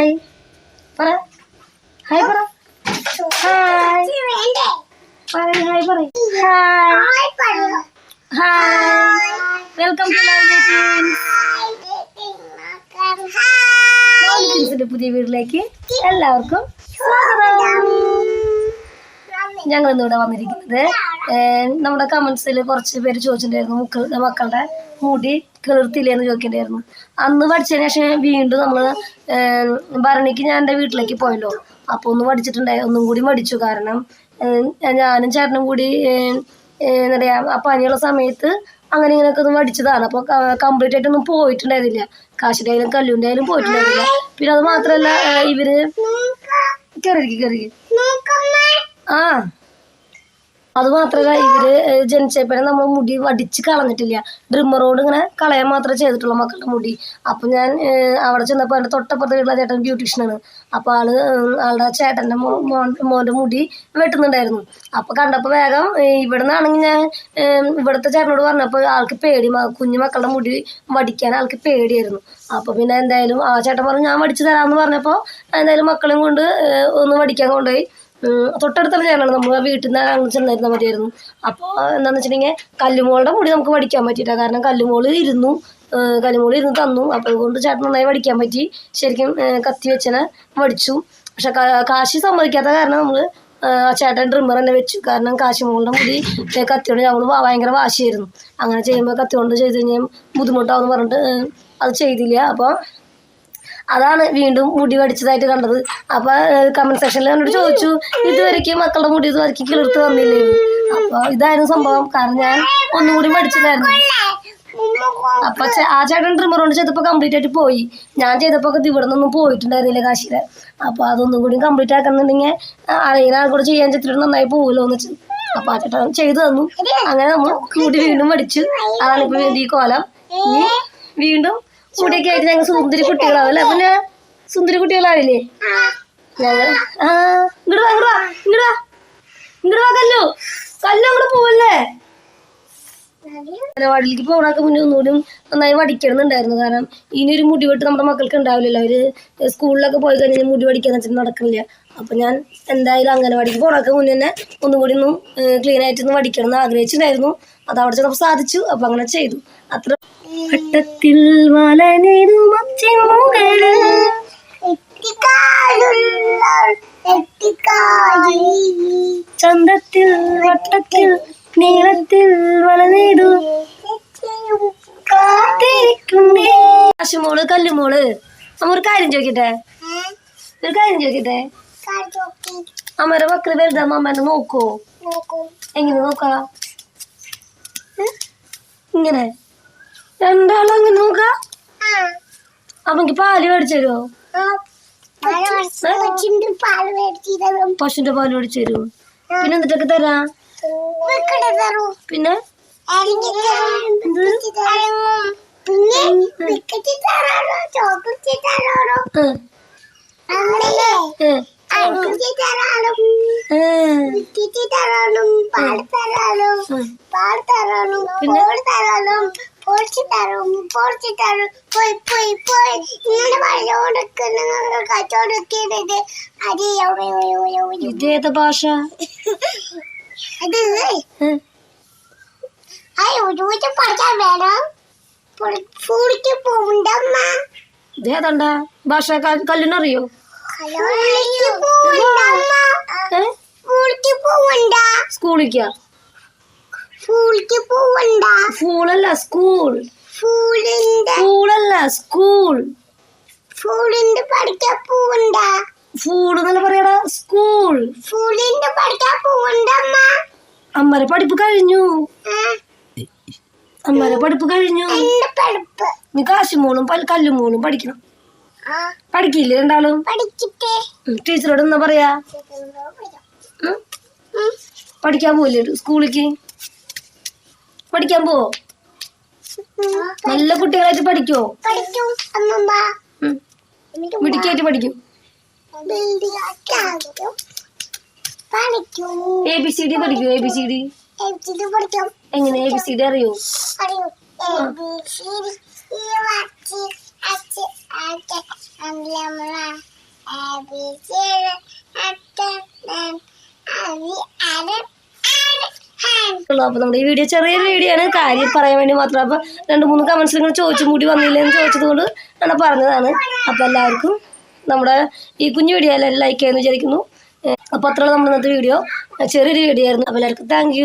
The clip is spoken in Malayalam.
ഹായ് പറ. ഹായ് പറ. ഹായ് പറയ് ഹായ് പറയ്. Hi hi welcome to love പുതിയ വീട്ടിലേക്ക് എല്ലാവർക്കും സ്വാഗതം. ഞങ്ങൾ ഇന്നിവിടെ വന്നിരിക്കുന്നത് നമ്മുടെ കമൻസിൽ കുറച്ച് പേര് ചോദിച്ചിട്ടുണ്ടായിരുന്നു മുക്കൾ മക്കളുടെ മുടി കിളിർത്തില്ലേന്ന് ചോദിക്കേണ്ടായിരുന്നു അന്ന് പഠിച്ചതിന് ശേഷം വീണ്ടും നമ്മൾ ഭരണിക്ക് ഞാൻ എന്റെ വീട്ടിലേക്ക് പോയല്ലോ. അപ്പോൾ ഒന്ന് പഠിച്ചിട്ടുണ്ടായി ഒന്നും കൂടി മടിച്ചു. കാരണം ഞാനും ചേട്ടനും കൂടി എന്താ പറയുക ആ പനിയുള്ള സമയത്ത് അങ്ങനെ ഇങ്ങനെയൊക്കെ ഒന്ന് മടിച്ചതാണ് അപ്പോൾ കംപ്ലീറ്റ് ആയിട്ടൊന്നും പോയിട്ടുണ്ടായിരുന്നില്ല. കാശിന്റെ ആയാലും കല്ലുവിന്റെ ആയാലും പോയിട്ടുണ്ടായിരുന്നില്ല. പിന്നെ അത് മാത്രമല്ല ഇവർ കയറി കയറി ആ. അത് മാത്രല്ല ഇവർ ജനിച്ചപ്പോഴും നമ്മൾ മുടി വടിച്ച് കളഞ്ഞിട്ടില്ല. ഡ്രിമ്മറോട് ഇങ്ങനെ കളയാൻ മാത്രമേ ചെയ്തിട്ടുള്ളൂ മക്കളുടെ മുടി. അപ്പൊ ഞാൻ അവിടെ ചെന്നപ്പോൾ എന്റെ തൊട്ടപ്പുറത്തെ വീട്ടിലെ ചേട്ടൻ ബ്യൂട്ടീഷ്യനാണ്. അപ്പൊ ആൾ ആളുടെ ചേട്ടന്റെ മോന്റെ മോൻ മുടി വെട്ടുന്നുണ്ടായിരുന്നു. അപ്പൊ കണ്ടപ്പോൾ വേഗം ഇവിടെ നിന്നാണെങ്കിൽ ഞാൻ ഇവിടുത്തെ ചേട്ടനോട് പറഞ്ഞപ്പോൾ ആൾക്ക് പേടി കുഞ്ഞു മക്കളുടെ മുടി വടിക്കാൻ ആൾക്ക് പേടിയായിരുന്നു. അപ്പൊ പിന്നെ എന്തായാലും ആ ചേട്ടൻ പറഞ്ഞു ഞാൻ വടിച്ചു തരാമെന്ന് പറഞ്ഞപ്പോൾ എന്തായാലും മക്കളെയും കൊണ്ട് ഒന്ന് വടിക്കാൻ കൊണ്ടുപോയി. തൊട്ടടുത്തുള്ള ചേട്ടനാണ് നമ്മൾ വീട്ടിൽ നിന്ന് അങ്ങനെ ചെന്നായിരുന്നാൽ മതിയായിരുന്നു. അപ്പോൾ എന്താണെന്ന് വെച്ചിട്ടുണ്ടെങ്കിൽ കല്ലുമോളുടെ മുടി നമുക്ക് പഠിക്കാൻ പറ്റിയില്ല. കാരണം കല്ലുമോൾ ഇരുന്നു കല്ലുമോൾ ഇരുന്ന് തന്നു. അപ്പോൾ അതുകൊണ്ട് ചേട്ടൻ നന്നായി പഠിക്കാൻ പറ്റി. ശരിക്കും കത്തി വെച്ചനെ പഠിച്ചു. പക്ഷെ കാശി സമ്മതിക്കാത്ത കാരണം നമ്മൾ ചേട്ടൻ ഡ്രിമ്മർ തന്നെ വെച്ചു. കാരണം കാശിമോളുടെ മുടി കത്തിയോണ്ട് നമ്മൾ ഭയങ്കര വാശിയായിരുന്നു. അങ്ങനെ ചെയ്യുമ്പോൾ കത്തി കൊണ്ട് ചെയ്ത് കഴിഞ്ഞാൽ ബുദ്ധിമുട്ടാവും പറഞ്ഞിട്ട് അത് ചെയ്തില്ല. അപ്പോൾ അതാണ് വീണ്ടും മുടി വടിച്ചതായിട്ട് കണ്ടത്. അപ്പൊ കമന്റ് സെക്ഷനിൽ എന്നോട് ചോദിച്ചു ഇതുവരെയ്ക്ക് മക്കളുടെ മുടി ഇതുവരെയ്ക്ക് കിളിർത്ത് വന്നില്ലേ അപ്പൊ ഇതായിരുന്നു സംഭവം. കാരണം ഞാൻ ഒന്നും കൂടി പഠിച്ചില്ലായിരുന്നു അപ്പൊ ആ ചേട്ടൻ ട്രിമ്മർ കൊണ്ട് ചെയ്തപ്പോ കംപ്ലീറ്റ് ആയിട്ട് പോയി. ഞാൻ ചെയ്തപ്പോ ഇവിടെ നിന്നൊന്നും പോയിട്ടുണ്ടായിരുന്നില്ല കാശിയിലെ അപ്പൊ അതൊന്നും കൂടി കംപ്ലീറ്റ് ആക്കുന്നുണ്ടെങ്കിൽ അറിയുന്ന ആൾക്കൂടെ കൂടെ ചെയ്യാൻ ചെത്തിട്ട് നന്നായി പോകുമല്ലോ എന്ന് വെച്ചു. അപ്പൊ ആ ചേട്ടൻ ചെയ്തു തന്നു. അങ്ങനെ നമ്മൾ കൂട്ടി വീണ്ടും പഠിച്ചു അതാണ് ഇപ്പൊ ഈ കോലം. വീണ്ടും മുടിയൊക്കെ ആയിട്ട് ഞങ്ങൾ സുന്ദരി കുട്ടികളാവും അല്ലേ? സുന്ദരി കുട്ടികളാവില്ലേ? ഞങ്ങൾ. ആ ഇങ്ങോട്ട് വാ വാ ഇങ്ങോട്ട് വാ. വാ കല്ലു. കല്ലു അങ്ങോട്ട് പോവല്ലേ? അംഗനവാടിയിലേക്ക് പോകണൊക്കെ മുന്നേ ഒന്നുകൂടി നന്നായി വടിക്കണമെന്നുണ്ടായിരുന്നു കാരണം ഇനി ഒരു മുടി വെട്ട് നമ്മുടെ മക്കൾക്ക് ഉണ്ടാവില്ലല്ലോ. അവർ സ്കൂളിലൊക്കെ പോയി കഴിഞ്ഞാൽ മുടി വടിക്കാന്ന് വെച്ചിട്ട് നടക്കില്ല അപ്പൊ ഞാൻ എന്തായാലും അങ്ങനെ അംഗനവാടിക്ക് പോകണൊക്കെ മുന്നേ തന്നെ ഒന്നുകൂടി ഒന്നും ക്ലീൻ ആയിട്ട് ഒന്ന് വടിക്കണം എന്ന് ആഗ്രഹിച്ചിട്ടുണ്ടായിരുന്നു. അത് അവിടെ ചെന്നപ്പോൾ സാധിച്ചു. അപ്പൊ അങ്ങനെ ചെയ്തു. അത്ര വട്ടത്തിൽ ചന്തത്തിൽ വട്ടത്തിൽ നീളത്തിൽ വലനേതു കാത്തിരിക്കുന്നേ. കാശുമോൾ കല്ലുമോൾ. അമ്മ ഒരു കാര്യം ചോദിക്കട്ടെ? ഒരു കാര്യം ചോദിക്കട്ടെ? അമ്മയുടെ മക്കൾ വലുതാകുമ്പോ അമ്മേനെ നോക്കോ. എങ്ങനെ നോക്കാ? ഇങ്ങനെ. രണ്ടാളും അങ്ങനെ നോക്കാ പാൽ മേടിച്ചു തരുമോ പശുവിന്റെ പാൽ മേടിച്ചു തരുമോ പിന്നെ എന്തിട്ടൊക്കെ തരാ? പിന്നെ? ഏ, പോയി പോയി പോയി. ഇങ്ങനെ പറഞ്ഞോടുക്കുന്ന കച്ചവടക്കുന്നത് അത് ഇതേതാ ഭാഷ? അത് അയ്യോ ചോദിച്ച പഠിക്കാൻ വേണം? ഫുഡിക്ക് പോണ്ടമ്മ ഇതേതാണ്ടാ ഭാഷ കല്ലിനറിയോ സ്കൂളിക്കാ. പോവണ്ട? സ്കൂളല്ല സ്കൂൾ. ഫൂളല്ല സ്കൂൾ. പഠിക്കാൻ പോവണ്ട? ഫൂൾ എന്നല്ല പറയടാ സ്കൂൾ. പഠിക്കാൻ അമ്മരെ പഠിപ്പ് കഴിഞ്ഞു. അമ്മരെ പഠിപ്പ് കഴിഞ്ഞു. നീ കാശുമോളും കല്ലുമോളും പഠിക്കണം. പഠിക്കില്ലേ രണ്ടാളും? ടീച്ചറോട് എന്താ പറയാ. പഠിക്കാൻ പോയില്ലേ സ്കൂളിലേക്ക് പഠിക്കാൻ പോവോ? നല്ല കുട്ടികളായിട്ട് പഠിക്കോ. മിടുക്കിയായിട്ട് പഠിക്കും. എ ബി സി ഡി പഠിക്കും എ ബി സി ഡി എങ്ങനെ? എ ബി സി ഡി അറിയോ? അറിയൂ എ ബി സി ഡി ഈ വച്ച് അച്ച് അച്ച് അമ്മ Abby, Sarah, Actor, and Abby, Adam, and ഉള്ളൂ. അപ്പോൾ നമ്മുടെ ഈ വീഡിയോ ചെറിയൊരു വീഡിയോ ആണ്. കാര്യം പറയാൻ വേണ്ടി മാത്രം. അപ്പോൾ രണ്ട് മൂന്ന് കമൻസിൽ ഇങ്ങനെ ചോദിച്ചു മുടി വന്നില്ലെന്ന് ചോദിച്ചത് കൊണ്ട് ആണ് പറഞ്ഞതാണ്. അപ്പോൾ എല്ലാവർക്കും നമ്മുടെ ഈ കുഞ്ഞു വീഡിയോ എല്ലാവരും ലൈക്ക് ചെയ്യുമെന്ന് വിചാരിക്കുന്നു. അപ്പോൾ അത്രയുള്ള നമ്മുടെ ഇന്നത്തെ വീഡിയോ. ചെറിയൊരു വീഡിയോ ആയിരുന്നു. അപ്പോൾ എല്ലാവർക്കും താങ്ക്